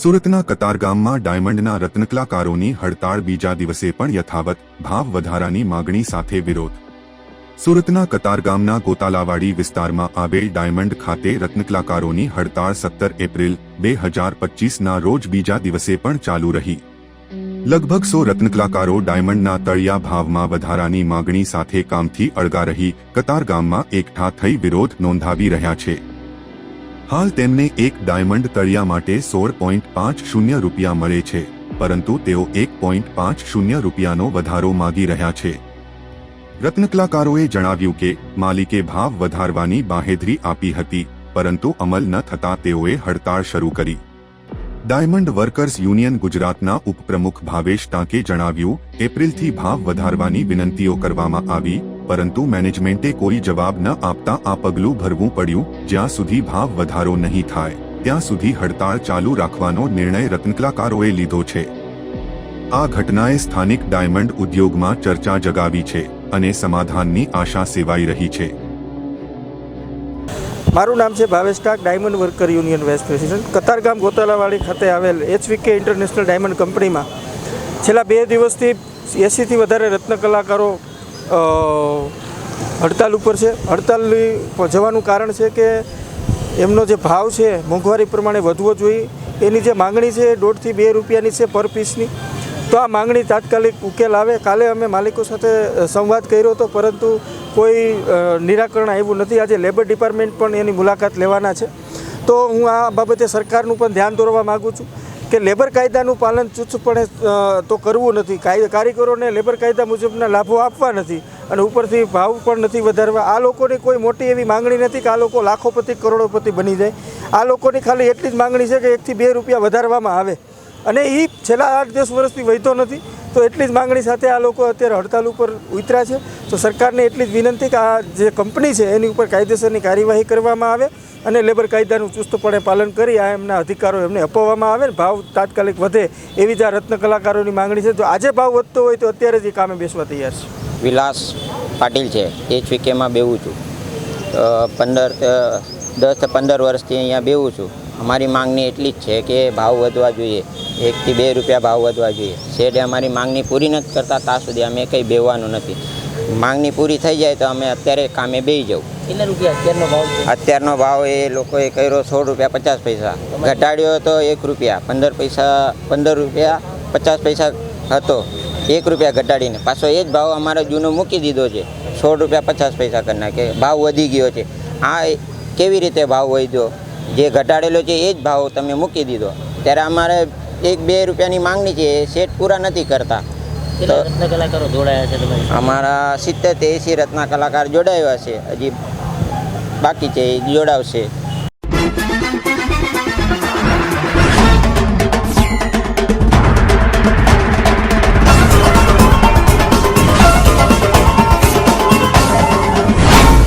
સુરતના કતારગામમાં ડાયમંડના રત્નકલાકારોની હડતાળ બીજા દિવસે પણ યથાવત ભાવ વધારાની માગણી સાથે વિરોધ. સુરતના કતારગામના ગોતાલાવાડી વિસ્તારમાં આવેલ ડાયમંડ ખાતે રત્નકલાકારોની હડતાળ સત્તર એપ્રિલ બે હજાર પચીસના રોજ બીજા દિવસે પણ ચાલુ રહી. લગભગ સો રત્નકલાકારો ડાયમંડના તળિયા ભાવમાં વધારાની માગણી સાથે કામથી અળગા રહી કતારગામમાં એકઠા થઈ વિરોધ નોંધાવી રહ્યા છે. હાલ તેમને એક ડાયમંડ તળિયા માટે સોળ પોઈન્ટ પાંચ શૂન્ય રૂપિયા મળે છે, પરંતુ તેઓ એક પોઈન્ટ પાંચ શૂન્ય રૂપિયાનો વધારો માગી રહ્યા છે. રત્નકલાકારોએ જણાવ્યું કે, માલિકે ભાવ વધારવાની બાહેધરી આપી હતી, પરંતુ અમલ ન થતાં તેઓએ હડતાળ શરૂ કરી. ડાયમંડ વર્કર્સ યુનિયન ગુજરાતના ઉપપ્રમુખ ભાવેશ ટાંકે જણાવ્યું, એપ્રિલથી ભાવ વધારવાની વિનંતીઓ કરવામાં આવી પરંતુ મેનેજમેન્ટે કોઈ જવાબ ન આપતા આ પગલું ભરવું પડ્યું. જ્યાં સુધી ભાવ વધારો નહીં થાય, ત્યાં સુધી હડતાળ ચાલુ રાખવાનો નિર્ણય રત્નકલાકારોએ લીધો છે. આ ઘટનાએ સ્થાનિક ડાયમંડ ઉદ્યોગમાં ચર્ચા જગાવી છે અને સમાધાનની આશા સેવાઈ રહી છે. મારું નામ છે Bhavesh Tak diamond worker union west president. Katargam Gotalawadi ખાતે આવેલ એચવીકે ઇન્ટરનેશનલ ડાયમંડ કંપનીમાં છેલ્લા બે દિવસથી એંસીથી વધારે રત્ન કલાકારો હડતાલ ઉપર છે. હડતાલની જવાનું કારણ છે કે એમનો જે ભાવ છે, મોંઘવારી પ્રમાણે વધવો જોઈએ. એની જે માંગણી છે એ દોઢથી બે રૂપિયાની છે પર પીસની. તો આ માંગણી તાત્કાલિક ઉકેલ આવે. કાલે અમે માલિકો સાથે સંવાદ કર્યો હતો, પરંતુ કોઈ નિરાકરણ આવ્યું નથી. આજે લેબર ડિપાર્ટમેન્ટ પણ એની મુલાકાત લેવાના છે. તો હું આ બાબતે સરકારનું પણ ધ્યાન દોરવા માગું છું. કે લેબર કાયદાનું પાલન ચુસ્તપણે તો કરવું નથી. કારીગરોને લેબર કાયદા મુજબના લાભો આપવા નથી અને ઉપરથી ભાવ પણ નથી વધારવા. આ લોકોની કોઈ મોટી એવી માંગણી નથી કે આ લોકો લાખોપતિ કરોડોપતિ બની જાય. આ લોકોની ખાલી એટલી જ માંગણી છે કે એકથી બે રૂપિયા વધારવામાં આવે. અને એ છેલ્લા આઠ, દસ વર્ષથી વહેતો નથી. તો એટલી જ માંગણી સાથે આ લોકો અત્યારે હડતાલ ઉપર ઉતર્યા છે. તો સરકારને એટલી જ વિનંતી કે આ જે કંપની છે એની ઉપર કાયદેસરની કાર્યવાહી કરવામાં આવે અને લેબર કાયદાનું ચુસ્તપણે પાલન કરી આ એમના અધિકારો એમને અપાવવામાં આવે ભાવ તાત્કાલિક વધે એવી જ આ રત્ન કલાકારોની માંગણી છે. જો આજે ભાવ વધતો હોય તો અત્યારે જ એ કામે બેસવા તૈયાર છે. વિલાસ પાટીલ છે. એ જ વીકેમાં બેવું છું. પંદર દસ પંદર વર્ષથી અહીંયા બેવું છું. અમારી માંગણી એટલી જ છે કે ભાવ વધવા જોઈએ. એકથી બે રૂપિયા ભાવ વધવા જોઈએ. શેઠે અમારી માંગણી પૂરી નથી કરતા ત્યાં સુધી અમે કંઈ બેવાનું નથી. માંગણી પૂરી થઈ જાય તો અમે અત્યારે કામે બેસી જવું. કેટલા રૂપિયા અત્યારનો ભાવ અત્યારનો ભાવ એ લોકોએ કર્યો સોળ રૂપિયા પચાસ પૈસા. ઘટાડ્યો તો એક રૂપિયા. પંદર પૈસા પંદર રૂપિયા પચાસ પૈસા હતો. એક રૂપિયા ઘટાડીને. પાછો એ જ ભાવ અમારે જૂનો મૂકી દીધો છે. સોળ રૂપિયા પચાસ પૈસા કરી નાખે ભાવ વધી ગયો છે. આ કેવી રીતે ભાવ વધ્યો? જે ઘટાડેલો છે એ જ ભાવ તમે મૂકી દીધો. ત્યારે અમારે એક બે રૂપિયાની માંગણી છે એ સેટ પૂરા નથી કરતા. તો કલાકારો જોડાયા છે તમારી અમારા સિત્તેર એસી એંસી રત્ના કલાકાર જોડાયા છે. હજી બાકી છે એ જોડાવશે.